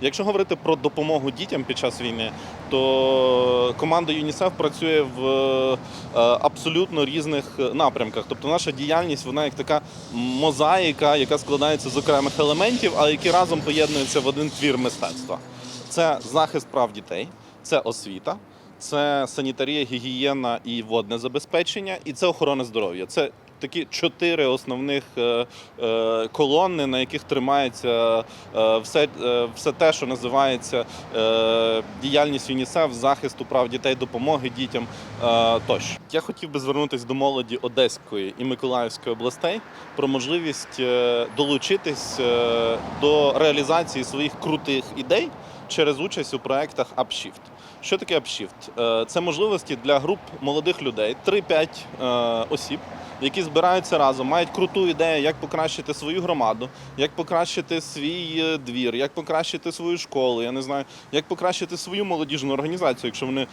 Якщо говорити про допомогу дітям під час війни, то команда ЮНІСЕФ працює в е, абсолютно різних напрямках. Тобто наша діяльність вона як така мозаїка, яка складається з окремих елементів, але які разом поєднуються в один твір мистецтва. Це захист прав дітей, це освіта, це санітарія, гігієна і водне забезпечення, і це охорона здоров'я. Це такі чотири основних е, е, колони, на яких тримається е, все, все те, що називається діяльність ЮНІСЕФ, захисту прав дітей, допомоги дітям тощо. Я хотів би звернутися до молоді Одеської і Миколаївської областей про можливість долучитись до реалізації своїх крутих ідей через участь у проєктах Upshift. Що таке Upshift? Е, Це можливості для груп молодих людей, 3-5 е, осіб, які збираються разом, мають круту ідею, як покращити свою громаду, як покращити свій е, двір, як покращити свою школу, я не знаю, як покращити свою молодіжну організацію, якщо вони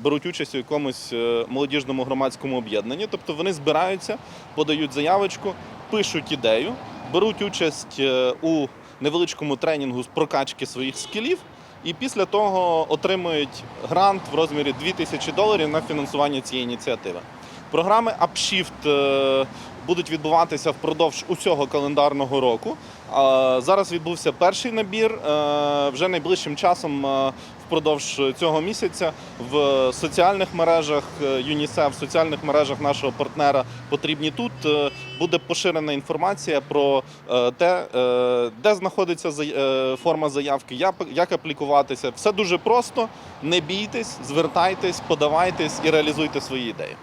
беруть участь у якомусь молодіжному громадському об'єднанні. Тобто вони збираються, подають заявочку, пишуть ідею, беруть участь у невеличкому тренінгу з прокачки своїх скілів. І після того отримують грант в розмірі 2000 доларів на фінансування цієї ініціативи. Програми Upshift е, будуть відбуватися впродовж усього календарного року. Зараз відбувся перший набір. Е, Вже найближчим часом е, впродовж цього місяця в соціальних мережах е, ЮНІСЕФ, в соціальних мережах нашого партнера потрібні тут буде поширена інформація про те, де знаходиться форма заявки, як аплікуватися. Все дуже просто. Не бійтесь, звертайтесь, подавайтесь і реалізуйте свої ідеї.